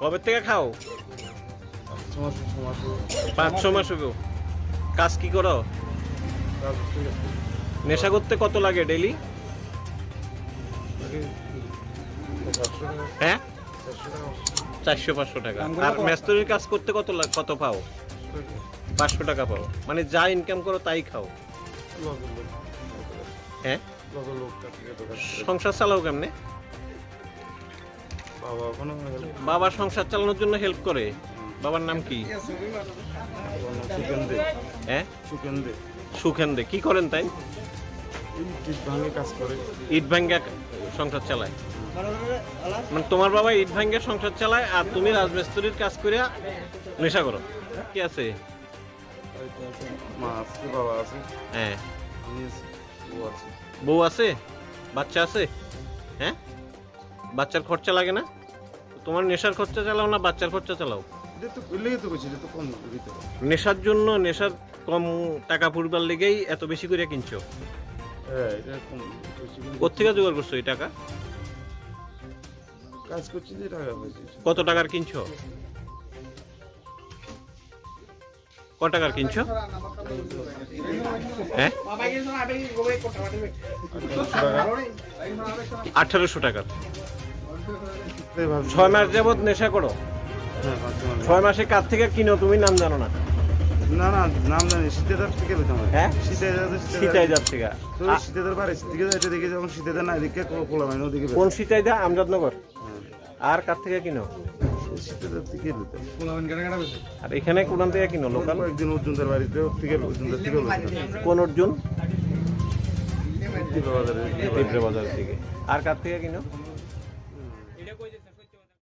কবে থেকে খাও? পাঁচ ছ মাস হইব। কাজ কি করো? নেশা করতে কত লাগে ডেলি হ্যাঁ? চারশো পাঁচশো টাকা। আর মেস্তরির কাজ করতে কত কত পাও? পাঁচশো টাকা পাও। মানে যা ইনকাম করো তাই খাও। হ্যাঁ। সংসার চালাও কেমনে? বাবা কোনো বাবা সংসার চালানোর জন্য হেল্প করে। বাবার নাম কি? হ্যাঁ? সুখেন দে কি করেন তাই? ইট ভাঙ্গা সংসার চালায়। মানে তোমার বাবা ইট ভাঙ্গা সংসার চালায় আর তুমি রাজমিস্ত্রির কাজ করিয়া নেশা করো। কি আছে? বাবা হ্যাঁ। বউ আছে? বাচ্চা আছে? হ্যাঁ? বাচ্চার খরচা লাগে না? তোমার নেশার খরচা চালাও না বাচ্চার খরচা চালাও? নেশার জন্য নেশার কম টাকা পূর্বার লেগেই এত বেশি করে কিনছো? হ্যাঁ কোথেকে জোগাড় করছ এই টাকা? কাজ করছি যে টাকা কত টাকার কিনছো? ক টাকার কিনছো? হ্যাঁ? আঠারোশো টাকার। ছয় মাস যাবৎ নেশা করো। ছয় মাসে কার থেকে কিনো তুমি নাম জানো না? না না নাম জানি শীতেদার থেকে পেতাম হ্যাঁ? শীতেদার থেকে। তো শীতেদার বাড়ি দিকে যাইতে দেখে যখন শীতেদার না দিকে খোলা মানে ওদিকে কোন আমজাদনগর? আর কার থেকে কিনো? শীতেদার থেকে পেতাম। আর এখানে কোন থেকে কিনো? লোকাল? একদিন অর্জুনদার বাড়িতে থেকে অর্জুনদার থেকে কোন অর্জুন? বাজারে তীব্র বাজার থেকে আর কার থেকে কিনো?